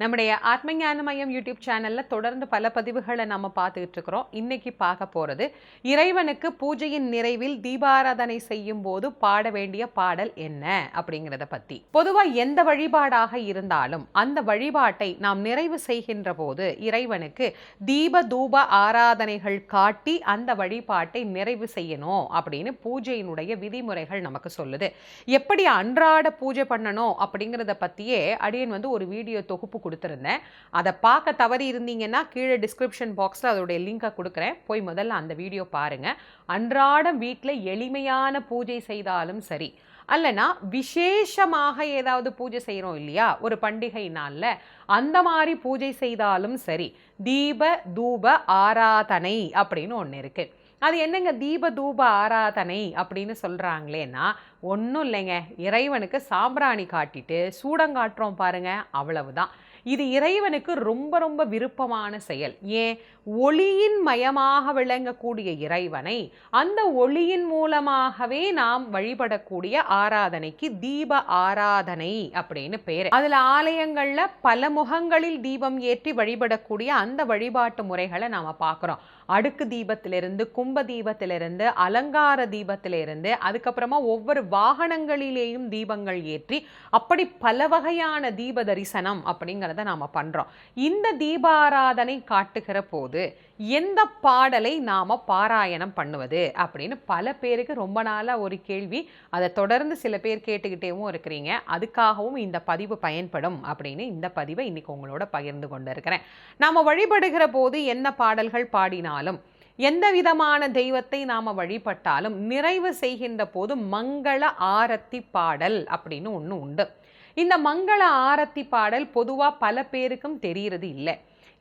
நம்முடைய ஆத்ம ஞான மையம் யூடியூப் சேனலில் தொடர்ந்து பல பதிவுகளை நம்ம பார்த்துக்கிட்டு இருக்கிறோம். இன்னைக்கு பார்க்க போறது இறைவனுக்கு பூஜையின் நிறைவில் தீபாராதனை செய்யும் போது பாட வேண்டிய பாடல் என்ன அப்படிங்கிறத பத்தி. பொதுவா எந்த வழிபாடாக இருந்தாலும் அந்த வழிபாட்டை நாம் நிறைவு செய்கின்ற போது இறைவனுக்கு தீப தூப ஆராதனைகள் காட்டி அந்த வழிபாட்டை நிறைவு செய்யணும் அப்படின்னு பூஜையினுடைய விதிமுறைகள் நமக்கு சொல்லுது. எப்படி அன்றாட பூஜை பண்ணணும் அப்படிங்கிறத பற்றியே அடியன் வந்து ஒரு வீடியோ தொகுப்பு கொடுத்துருந்தேன். அதை பார்க்க தவறி இருந்தீங்கன்னா கீழே டிஸ்கிரிப்ஷன் பாக்ஸில் அதோடைய லிங்கை கொடுக்குறேன். போய் முதல்ல அந்த வீடியோ பாருங்கள் அன்றாடம் வீட்டில் எளிமையான பூஜை செய்தாலும் சரி அல்லனா விசேஷமாக ஏதாவது பூஜை செய்கிறோம் இல்லையா? ஒரு பண்டிகை நாளில் அந்த மாதிரி பூஜை செய்தாலும் சரி தீப தூப ஆராதனை அப்படின்னு ஒன்று இருக்குது அது என்னங்க தீப தூப ஆராதனை அப்படின்னு சொல்கிறாங்களேன்னா ஒன்றும் இல்லைங்க. இறைவனுக்கு சாம்பிராணி காட்டிட்டு சூடங்காட்டுறோம் பாருங்கள் அவ்வளவுதான். இது இறைவனுக்கு ரொம்ப ரொம்ப விருப்பமான செயல். ஏன்? ஒளியின் மயமாக விளங்கக்கூடிய இறைவனை அந்த ஒளியின் மூலமாகவே நாம் வழிபடக்கூடிய ஆராதனைக்கு தீப ஆராதனை அப்படின்னு பேர். அதுல ஆலயங்கள்ல பல முகங்களில் தீபம் ஏற்றி வழிபடக்கூடிய அந்த வழிபாட்டு முறைகளை நாம பார்க்குறோம் அடுக்கு தீபத்திலிருந்து கும்ப தீபத்திலிருந்து அலங்கார தீபத்திலிருந்து அதுக்கப்புறமா ஒவ்வொரு வாகனங்களிலேயும் தீபங்கள் ஏற்றி அப்படி பல வகையான தீப தரிசனம் அப்படிங்கிறத நாம பண்றோம். இந்த தீபாராதனை காட்டுகிற போது எந்த பாடலை நாம பாராயணம் பண்ணுவது அப்படின்னு பல பேருக்கு ரொம்ப நாளா ஒரு கேள்வி. அதை தொடர்ந்து சில பேர் கேட்டுக்கிட்டேவும் இருக்கிறீங்க. அதுக்காகவும் இந்த பதிவு பயன்படும் அப்படின்னு இந்த பதிவை இன்னைக்கு உங்களோட பகிர்ந்து கொண்டு இருக்கிறேன் நாம வழிபடுகிற போது என்ன பாடல்கள் பாடினாலும் எந்த விதமான தெய்வத்தை நாம வழிபட்டாலும் நிறைவு செய்கின்ற போது மங்கள ஆரத்தி பாடல் அப்படின்னு ஒன்று உண்டு. இந்த மங்கள ஆரத்தி பாடல் பொதுவாக பல பேருக்கும் தெரிகிறது இல்லை.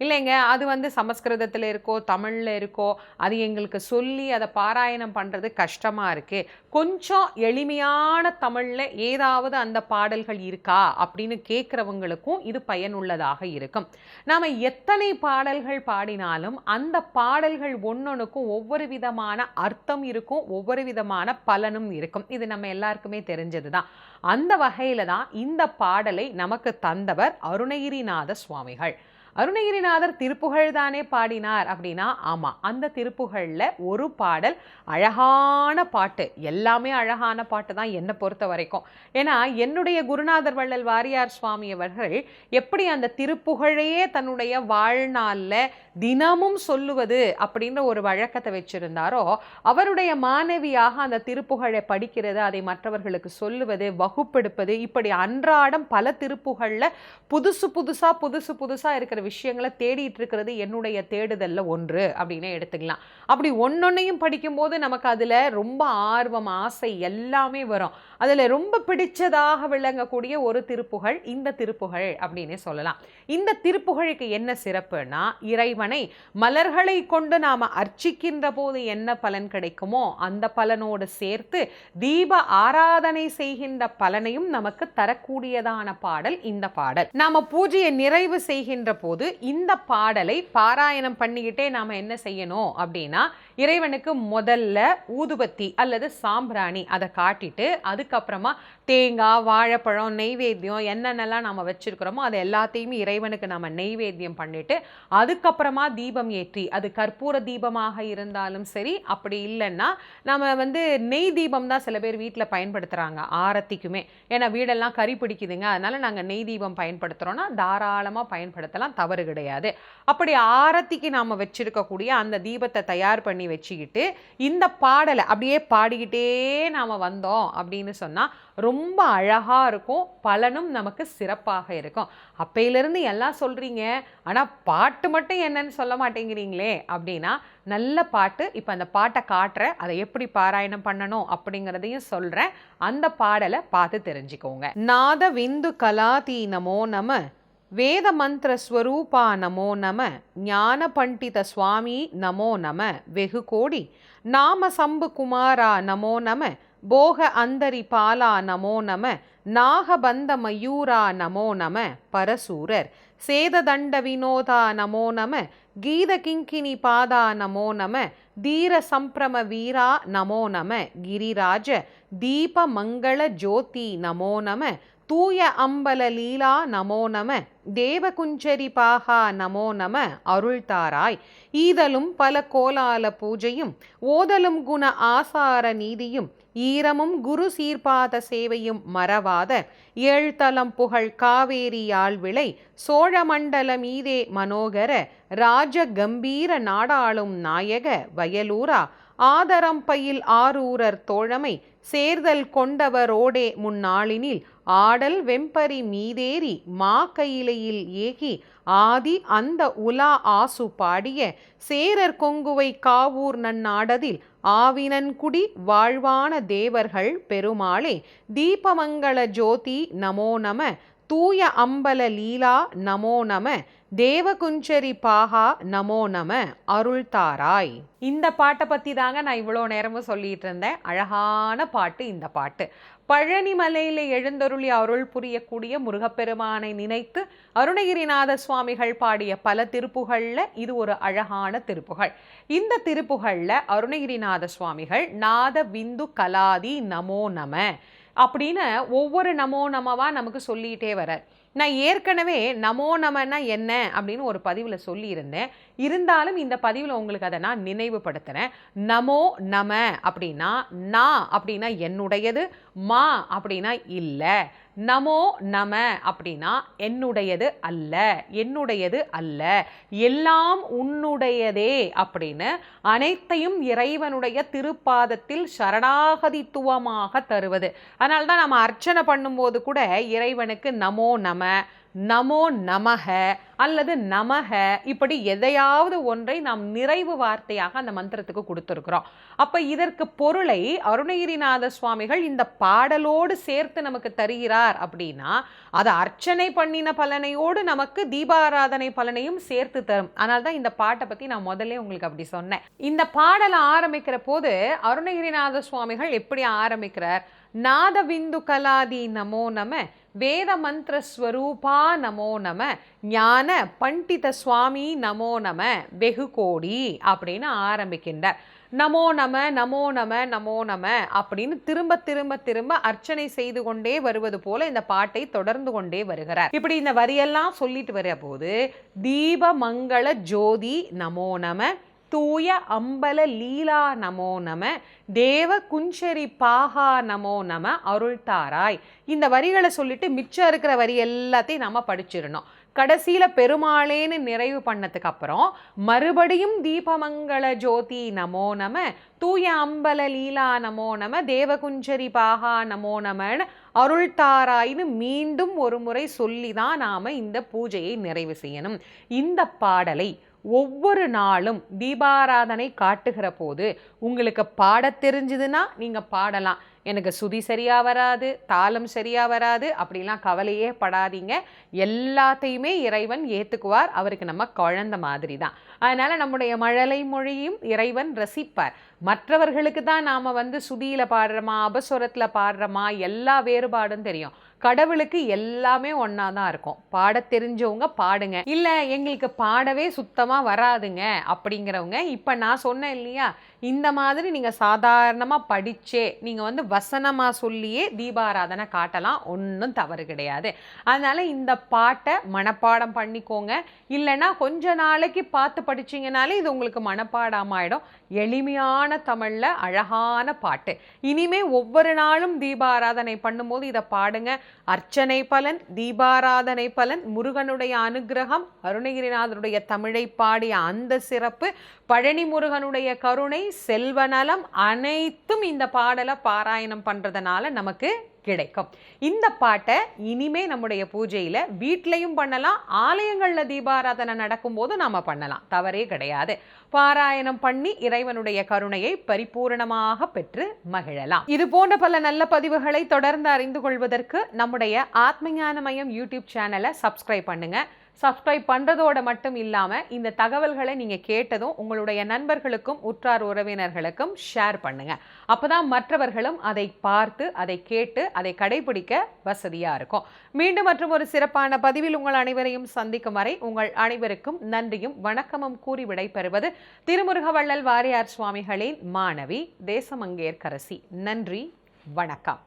இல்லைங்க அது வந்து சமஸ்கிருதத்தில் இருக்கோ தமிழில் இருக்கோ அது எங்களுக்கு சொல்லி அதை பாராயணம் பண்ணுறது கஷ்டமாக இருக்குது கொஞ்சம் எளிமையான தமிழில் ஏதாவது அந்த பாடல்கள் இருக்கா அப்படின்னு கேட்குறவங்களுக்கும் இது பயனுள்ளதாக இருக்கும். நாம் எத்தனை பாடல்கள் பாடினாலும் அந்த பாடல்கள் ஒன்றொன்றுக்கும் ஒவ்வொரு விதமான அர்த்தம் இருக்கும் ஒவ்வொரு விதமான பலனும் இருக்கும். இது நம்ம எல்லாருக்குமே தெரிஞ்சது தான் அந்த வகையில் தான் இந்த பாடலை நமக்கு தந்தவர் அருணகிரிநாத சுவாமிகள். அருணகிரிநாதர் திருப்புகழ் தானே பாடினார் அப்படின்னா ஆமாம் அந்த திருப்புகழில் ஒரு பாடல் அழகான பாட்டு எல்லாமே அழகான பாட்டு தான் என்னை பொறுத்த வரைக்கும். ஏன்னா என்னுடைய குருநாதர் வள்ளல் வாரியார் சுவாமி அவர்கள் எப்படி அந்த திருப்புகழையே தன்னுடைய வாழ்நாளில் தினமும் சொல்லுவது அப்படின்ற ஒரு வழக்கத்தை வச்சிருந்தாரோ அவருடைய மாணவியாக அந்த திருப்புகழை படிக்கிறது அதை மற்றவர்களுக்கு சொல்லுவது வகுப்பெடுப்பது இப்படி அன்றாடம் பல திருப்புகழில் புதுசு புதுசாக புதுசு புதுசாக இருக்கிற விஷயங்களை தேடிட்டு இருக்கிறது என்னுடைய தேடுதலில் ஒன்று அப்படின்னு எடுத்துக்கலாம். அப்படி ஒன்னொன்னையும் படிக்கும்போது நமக்கு அதில் ரொம்ப ஆர்வம் ஆசை எல்லாமே வரும். அதில் ரொம்ப பிடிச்சதாக விளங்கக்கூடிய ஒரு திருப்புகழ் இந்த திருப்புகழ் அப்படின்னு சொல்லலாம். இந்த திருப்புகழுக்கு என்ன சிறப்புனா இறைவனை மலர்களை கொண்டு நாம் அர்ச்சிக்கின்ற போது என்ன பலன் கிடைக்குமோ அந்த பலனோடு சேர்த்து தீப ஆராதனை செய்கின்ற பலனையும் நமக்கு தரக்கூடியதான பாடல் இந்த பாடல். நாம் பூஜையை நிறைவு செய்கின்ற போது இந்த பாடலை பாராயணம் பண்ணிக்கிட்டே நாம் என்ன செய்யணும் அப்படின்னா இறைவனுக்கு முதல்ல ஊதுபத்தி அல்லது சாம்பிராணி அதை காட்டிட்டு அதுக்கப்புறமா தேங்காய் வாழைப்பழம் நெய்வேத்தியம் என்னென்னலாம் நம்ம வச்சிருக்கிறோமோ அது எல்லாத்தையுமே இறைவனுக்கு நம்ம நெய்வேத்தியம் பண்ணிட்டு அதுக்கப்புறமா தீபம் ஏற்றி அது கற்பூர தீபமாக இருந்தாலும் சரி அப்படி இல்லைன்னா நம்ம வந்து நெய் தீபம் தான் சில பேர் வீட்டில் பயன்படுத்துகிறாங்க ஆரத்திக்குமே. ஏன்னா வீடெல்லாம் கறி பிடிக்குதுங்க அதனால நாங்கள் நெய் தீபம் பயன்படுத்துகிறோன்னா தாராளமாக பயன்படுத்தலாம் தவறு கிடையாது. அப்படி ஆரத்திக்கு நாம் வச்சிருக்கக்கூடிய அந்த தீபத்தை தயார் பண்ணி வச்சுக்கிட்டு இந்த பாடலை அப்படியே பாடிக்கிட்டே நாம் வந்தோம் அப்படின்னு சொன்னால் ரொம்ப அழகாக இருக்கும் பலனும் நமக்கு சிறப்பாக இருக்கும். அப்பையிலேருந்து எல்லாம் சொல்கிறீங்க ஆனால் பாட்டு மட்டும் என்னன்னு சொல்ல மாட்டேங்கிறீங்களே அப்படின்னா நல்ல பாட்டு இப்போ அந்த பாட்டை காட்டுறேன் அதை எப்படி பாராயணம் பண்ணணும் அப்படிங்கிறதையும் சொல்கிறேன் அந்த பாடலை பார்த்து தெரிஞ்சுக்கோங்க. நாத விந்து கலாதி நமோ நம வேத மந்திர ஸ்வரூபா நமோ நம ஞான பண்டித சுவாமி நமோ நம வெகு கோடி நாம சம்பு குமாரா நமோ நம போக அந்தரி பாலா நமோ நம நாகபந்த மயூரா நமோ நம பரசூரர். சேததண்ட வினோதா நமோ நம கீத கிங்கினி பாதா நமோ நம தீர சம்பிரம வீரா நமோ நம கிரிராஜ தீப மங்கள ஜோதி நமோ நம தூய அம்பல லீலா நமோ நம தேவகுஞ்சரி பாகா நமோ நம அருள்தாராய் ஈதலும் பல கோலால பூஜையும் ஓதலும் குண ஆசார நீதியும் ஈரமும் குரு சீர்பாத சேவையும் மறவாத ஏழ்தலம் புகழ் காவேரி விளை சோழமண்டல மீதே மனோகர ராஜ கம்பீர நாடாளும் நாயக வயலூரா. ஆதரம்பையில் ஆரூரர் தோழமை சேர்தல் கொண்டவரோடே முன்னாளினில் ஆடல் வெம்பரி மீதேறி மா கையிலையில் ஏகி ஆதி அந்த உலா ஆசு பாடிய சேரர் கொங்குவை காவூர் நன்னாடதில் ஆவினன்குடி வாழ்வான தேவர்கள் பெருமாளே தீபமங்கள ஜோதி நமோ நம தூய அம்பல லீலா நமோ நம தேவகுஞ்சரி பாகா நமோ நம அருள் தாராய் இந்த பாட்டை பற்றி தாங்க நான் இவ்வளோ நேரமும் சொல்லிட்டு இருந்தேன் அழகான பாட்டு இந்த பாட்டு. பழனி மலையில் எழுந்தருளி அருள் புரியக்கூடிய முருகப்பெருமானை நினைத்து அருணகிரிநாத சுவாமிகள் பாடிய பல திருப்புகளில் இது ஒரு அழகான திருப்புகள். இந்த திருப்புகளில் அருணகிரிநாத சுவாமிகள் நாத விந்து கலாதி நமோ நம அப்படின்னு ஒவ்வொரு நமோ நமவா நமக்கு சொல்லிகிட்டே வரார். நான் ஏற்கனவே நமோ நமன்னா என்ன அப்படின்னு ஒரு பதிவில் சொல்லியிருந்தேன். இருந்தாலும் இந்த பதிவில் உங்களுக்கு அதை நான் நினைவுபடுத்துகிறேன் நமோ நம அப்படின்னா நான் அப்படின்னா என்னுடையது மா அப்படின்னா இல்லை. நமோ நம அப்படின்னா என்னுடையது அல்ல என்னுடையது அல்ல. எல்லாம் உன்னுடையதே அப்படின்னு அனைத்தையும் இறைவனுடைய திருப்பாதத்தில் சரணாகதித்துவமாக தருவது. அதனால தான் நம்ம அர்ச்சனை பண்ணும்போது கூட இறைவனுக்கு நமோ நம நமோ நமக அல்லது நமக இப்படி எதையாவது ஒன்றை நாம் நிறைவு வார்த்தையாக அந்த மந்திரத்துக்கு கொடுத்துருக்குறோம். அப்போ இதற்கு பொருளை அருணகிரிநாத சுவாமிகள் இந்த பாடலோடு சேர்த்து நமக்கு தருகிறார் அப்படின்னா அதை அர்ச்சனை பண்ணின பலனையோடு நமக்கு தீபாராதனை பலனையும் சேர்த்து தரும். அதனால தான் இந்த பாட்டை பற்றி நான் முதல்ல உங்களுக்கு அப்படி சொன்னேன். இந்த பாடலை ஆரம்பிக்கிற போது அருணகிரிநாத சுவாமிகள் எப்படி ஆரம்பிக்கிறார்? நாதவிந்து கலாதி நமோ நம வேத மந்திர ஸ்வரூபா நமோ நம ஞான பண்டித சுவாமி நமோ நம வெகு கோடி அப்படின்னு ஆரம்பிக்கின்றார். நமோ நம நமோ நம நமோ நம அப்படின்னு திரும்ப திரும்ப திரும்ப அர்ச்சனை செய்து கொண்டே வருவது போல இந்த பாட்டை தொடர்ந்து கொண்டே வருகிறார். இப்படி இந்த வரியெல்லாம் சொல்லிட்டு வர போது தீப மங்கள ஜோதி நமோ நம தூய அம்பல லீலா நமோ நம தேவ குஞ்சரி பாகா நமோ நம அருள்தாராய். இந்த வரிகளை சொல்லிட்டு மிச்சம் இருக்கிற வரி எல்லாத்தையும் நம்ம படிச்சிடணும். கடைசியில் பெருமாளேன்னு நிறைவு பண்ணதுக்கு அப்புறம் மறுபடியும் தீபமங்கள ஜோதி நமோ நம தூய அம்பல லீலா நமோ நம தேவகுஞ்சரி பாகா நமோ நமன்னு அருள் தாராயின்னு மீண்டும் ஒரு முறை சொல்லி தான் நாம் இந்த பூஜையை நிறைவு செய்யணும். இந்த பாடலை ஒவ்வொரு நாளும் தீபாராதனை காட்டுகிற போது உங்களுக்கு பாட தெரிஞ்சுதுன்னா நீங்கள் பாடலாம். எனக்கு சுதி சரியாக வராது தாளம் சரியாக வராது அப்படிலாம் கவலையே படாதீங்க. எல்லாத்தையுமே இறைவன் ஏற்றுக்குவார் அவருக்கு நம்ம குழந்த மாதிரி தான் அதனால் நம்முடைய மழலை மொழியும் இறைவன் ரசிப்பார். மற்றவர்களுக்கு தான் நாம் வந்து சுதியில் பாடுறோமா அபஸ்வரத்தில் பாடுறோமா எல்லா வேறுபாடும் தெரியும். கடவுளுக்கு எல்லாமே ஒன்றா தான் இருக்கும். பாட தெரிஞ்சவங்க பாடுங்க. இல்லை எங்களுக்கு பாடவே சுத்தமாக வராதுங்க அப்படிங்கிறவங்க இப்போ நான் சொன்னேன் இல்லையா இந்த மாதிரி நீங்கள் சாதாரணமாக படித்தே நீங்கள் வந்து வசனமாக சொல்லியே தீபாராதனை காட்டலாம். ஒன்றும் தவறு கிடையாது. அதனால் இந்த பாட்டை மனப்பாடம் பண்ணிக்கோங்க. இல்லைன்னா கொஞ்ச நாளைக்கு பார்த்து படிச்சிங்கனாலே இது உங்களுக்கு மனப்பாடம் ஆகிடும் எளிமையான தமிழில் அழகான பாட்டு. இனிமே ஒவ்வொரு நாளும் தீபாராதனை பண்ணும்போது இதை பாடுங்க. அர்ச்சனை பலன் தீபாராதனை பலன் முருகனுடைய அனுகிரகம் அருணகிரிநாதருடைய தமிழை பாடிய அந்த சிறப்பு பழனி முருகனுடைய கருணை செல்வநலம் அனைத்தும் இந்த பாடலை பாராயணம் பண்ணுறதுனால நமக்கு கிடைக்கும். இந்த பாட்டை இனிமே நம்முடைய பூஜையில் வீட்லையும் பண்ணலாம் ஆலயங்களில் தீபாராதனை நடக்கும்போது நாம் பண்ணலாம். தவறே கிடையாது. பாராயணம் பண்ணி இறைவனுடைய கருணையை பரிபூர்ணமாக பெற்று மகிழலாம். இது போன்ற பல நல்ல பதிவுகளை தொடர்ந்து அறிந்து கொள்வதற்கு நம்முடைய ஆத்மஞான மையம் யூடியூப் சேனலை சப்ஸ்கிரைப் பண்ணுங்கள் சப்ஸ்கிரைப் பண்ணுறதோட மட்டும் இல்லாமல் இந்த தகவல்களை நீங்கள் கேட்டதும் உங்களுடைய நண்பர்களுக்கும் உற்றார் உறவினர்களுக்கும் ஷேர் பண்ணுங்கள் அப்போ தான் மற்றவர்களும் அதை பார்த்து அதை கேட்டு அதை கடைபிடிக்க வசதியாக இருக்கும். மீண்டும் மற்றும் ஒரு சிறப்பான பதிவில் உங்கள் அனைவரையும் சந்திக்கும் வரை உங்கள் அனைவருக்கும் நன்றியும் வணக்கமும் கூறி விடைபெறுவது திருமுருகவள்ளல் வாரியார் சுவாமிகளின் மாணவி தேசமங்கேற்கரசி. நன்றி வணக்கம்.